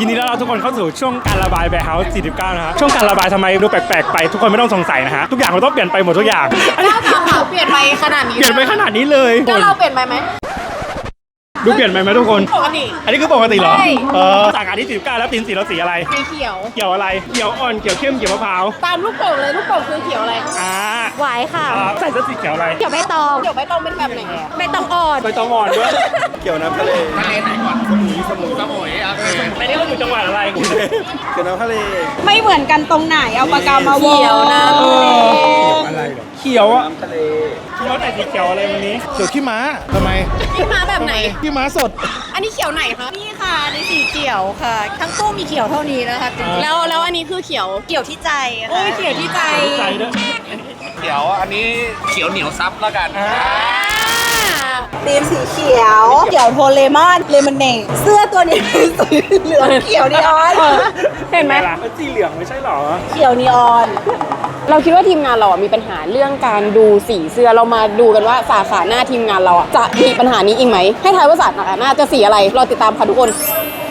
ยินดีต้อนรับทุกคนเข้าสู่ช่วงการระบายแบบเฮาส์49 นะฮะ ช่วงการระบายทำไมดูแปลกๆไป ทุกคนไม่ต้องสงสัยนะฮะ ทุกอย่างมันต้องเปลี่ยนไปหมดทุกอย่างอันนี้ก้าวขาวขาวเปลี่ยนไปขนาดนี้เปลี่ยนไปขนาดนี้เลยแล้วเราเปลี่ยนไปไหมดูเปลี่ยนไปไหมทุกคน ปกติ อันนี้คือปกติเหรอ ใช่ เออสาขาที่49แล้วตีนสีเราสีอะไร สีเขียว เกี่ยวอะไร เกี่ยวอ่อน เกี่ยวเข้ม เกี่ยวมะพร้าว ตามลูกโป่งเลยลูกโป่งคือเขียวอะไรอ่าหวายค่ะ อ่าใส่เสื้อสีเขียวอะไรเกี่ยวใบตองเขียวใบตองเป็นแบบไหนใบตองอ่อนใบตองอ่อนด้วย เกี่ยวน้ำทะเลอัน นี้เราอยู่จังหวัดอะไรเกี่ยวน้ำทะเลไม่เหมือนกันตรงไหนเอาปากกามาวงเขียวนะเอออะไรเหรอเขียวอะน้ำทะเลเขียวแต่สีเขียวอะไรวันนี้เกี่ยวขี้ม้าทำไมที่มาแบบไหนขี้ม้าสด อันนี้เขียวไหนคะนี่ค่ะในสีเขียวค่ะ ทั้งตู้มีเขียวเท่านี้นะคะแล้วแล้วอันนี้คือเขียวเขียวที่ใจโอ้ค่ะยเขียวที่ใจใจด้วยเขียวอันนี้เขียวเหนียวซับแล้วกันอ่า ตีมสีเขียว เขียวโทเลมอนเลมอนเนตเสื้อตัวนี้เป็นสีเหลืองเขียวนีออน เห็นไหมล่ะสีเหลืองไม่ใช่เหรอ เขียวนีออน เราคิดว่าทีมงานเราอะมีปัญหาเรื่องการดูสีเสื้อเรามาดูกันว่าสาขาหน้าทีมงานเราอะจะมีปัญหานี้อีกไหมให้ทายว่าสาขาหน้าจะสีอะไร เราติดตามค่ะทุกคน